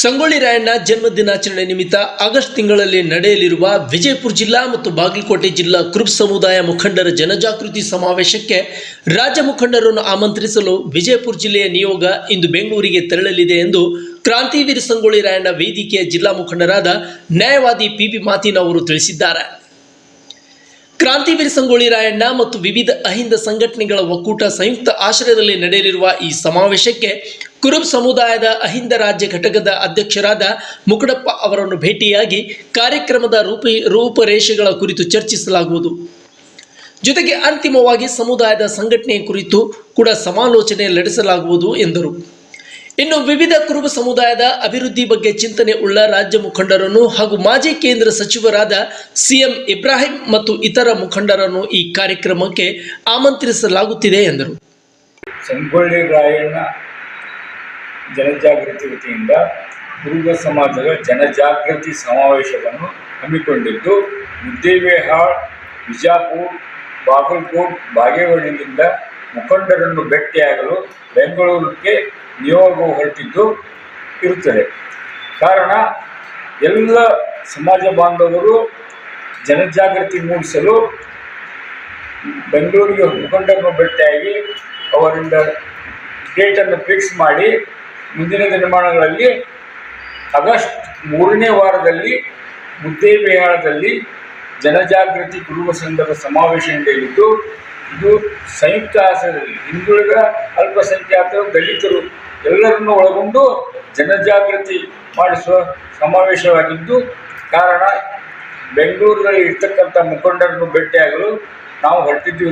ಸಂಗೊಳ್ಳಿ ರಾಯಣ್ಣ ಜನ್ಮ ದಿನಾಚರಣೆ ನಿಮಿತ್ತ ಆಗಸ್ಟ್ ತಿಂಗಳಲ್ಲಿ ನಡೆಯಲಿರುವ ವಿಜಯಪುರ ಜಿಲ್ಲಾ ಮತ್ತು ಬಾಗಲಕೋಟೆ ಜಿಲ್ಲಾ ಕುರುಬ್ ಸಮುದಾಯ ಮುಖಂಡರ ಜನಜಾಗೃತಿ ಸಮಾವೇಶಕ್ಕೆ ರಾಜ್ಯ ಮುಖಂಡರನ್ನು ಆಮಂತ್ರಿಸಲು ವಿಜಯಪುರ ಜಿಲ್ಲೆಯ ನಿಯೋಗ ಇಂದು ಬೆಂಗಳೂರಿಗೆ ತೆರಳಲಿದೆ ಎಂದು ಕ್ರಾಂತಿವೀರ ಸಂಗೊಳ್ಳಿ ರಾಯಣ್ಣ ವೇದಿಕೆಯ ಜಿಲ್ಲಾ ಮುಖಂಡರಾದ ನ್ಯಾಯವಾದಿ ಪಿ ಬಿ ಮಾತಿನ್ ಅವರು ತಿಳಿಸಿದ್ದಾರೆ. ಕ್ರಾಂತಿವೀರ ಸಂಗೊಳ್ಳಿ ರಾಯಣ್ಣ ಮತ್ತು ವಿವಿಧ ಅಹಿಂದ ಸಂಘಟನೆಗಳ ಒಕ್ಕೂಟ ಸಂಯುಕ್ತ ಆಶ್ರಯದಲ್ಲಿ ನಡೆಯಲಿರುವ ಈ ಸಮಾವೇಶಕ್ಕೆ ಕುರುಬ್ ಸಮುದಾಯದ ಅಹಿಂದ ರಾಜ್ಯ ಘಟಕದ ಅಧ್ಯಕ್ಷರಾದ ಮುಕುಡಪ್ಪ ಅವರನ್ನು ಭೇಟಿಯಾಗಿ ಕಾರ್ಯಕ್ರಮದ ರೂಪ ರೂಪರೇಷೆಗಳ ಕುರಿತು ಚರ್ಚಿಸಲಾಗುವುದು. ಜೊತೆಗೆ ಅಂತಿಮವಾಗಿ ಸಮುದಾಯದ ಸಂಘಟನೆ ಕುರಿತು ಕೂಡ ಸಮಾಲೋಚನೆ ನಡೆಸಲಾಗುವುದು ಎಂದರು. ಇನ್ನು ವಿವಿಧ ಕುರುಬ ಸಮುದಾಯದ ಅಭಿವೃದ್ಧಿ ಬಗ್ಗೆ ಚಿಂತನೆ ಉಳ್ಳ ರಾಜ್ಯ ಮುಖಂಡರನ್ನು ಹಾಗೂ ಮಾಜಿ ಕೇಂದ್ರ ಸಚಿವರಾದ ಸಿಎಂ ಇಬ್ರಾಹಿಂ ಮತ್ತು ಇತರ ಮುಖಂಡರನ್ನು ಈ ಕಾರ್ಯಕ್ರಮಕ್ಕೆ ಆಮಂತ್ರಿಸಲಾಗುತ್ತಿದೆ ಎಂದರು. ಸಂಗೊಳ್ಳಿ ರಾಯಣ್ಣ ಜನಜಾಗೃತಿ ವತಿಯಿಂದ ಕುರುಬ ಸಮಾಜದ ಜನಜಾಗೃತಿ ಸಮಾವೇಶವನ್ನು ಹಮ್ಮಿಕೊಂಡಿದ್ದು, ಮುದ್ದೇವೇಹಾಳ್, ಬಿಜಾಪುರ್, ಬಾಗಲಕೋಟ್, ಬಾಗೇವಾಡಿಯಿಂದ ಮುಖಂಡರನ್ನು ಭೇಟಿಯಾಗಲು ಬೆಂಗಳೂರಿಗೆ ನಿಯೋಗವು ಹೊರಟಿದ್ದು ಇರುತ್ತದೆ. ಕಾರಣ, ಎಲ್ಲ ಸಮಾಜ ಬಾಂಧವರು ಜನಜಾಗೃತಿ ಮೂಡಿಸಲು ಬೆಂಗಳೂರಿಗೆ ಮುಖಂಡರನ್ನು ಭೇಟಿಯಾಗಿ ಅವರಿಂದ ಡೇಟನ್ನು ಫಿಕ್ಸ್ ಮಾಡಿ ಮುಂದಿನ ದಿನಮಾನಗಳಲ್ಲಿ ಆಗಸ್ಟ್ ಮೂರನೇ ವಾರದಲ್ಲಿ ಮುದ್ದೇಬಿಹಾರದಲ್ಲಿ ಜನಜಾಗೃತಿ ಕುರುಬ ಸಂಘದ ಸಮಾವೇಶ ನಡೆಯಲಿದ್ದು ಇದು ಸಂಯುಕ್ತ ಆಶ್ರಯದಲ್ಲಿ, ಹಿಂದುಳಿದ ಅಲ್ಪಸಂಖ್ಯಾತರು, ದಲಿತರು ಎಲ್ಲರನ್ನು ಒಳಗೊಂಡು ಜನಜಾಗೃತಿ ಮಾಡಿಸುವ ಸಮಾವೇಶವಾಗಿದ್ದು, ಕಾರಣ ಬೆಂಗಳೂರಿನಲ್ಲಿ ಇರ್ತಕ್ಕಂಥ ಮುಖಂಡರನ್ನು ಭೇಟಿಯಾಗಲು ನಾವು ಹೊರಟಿದ್ದು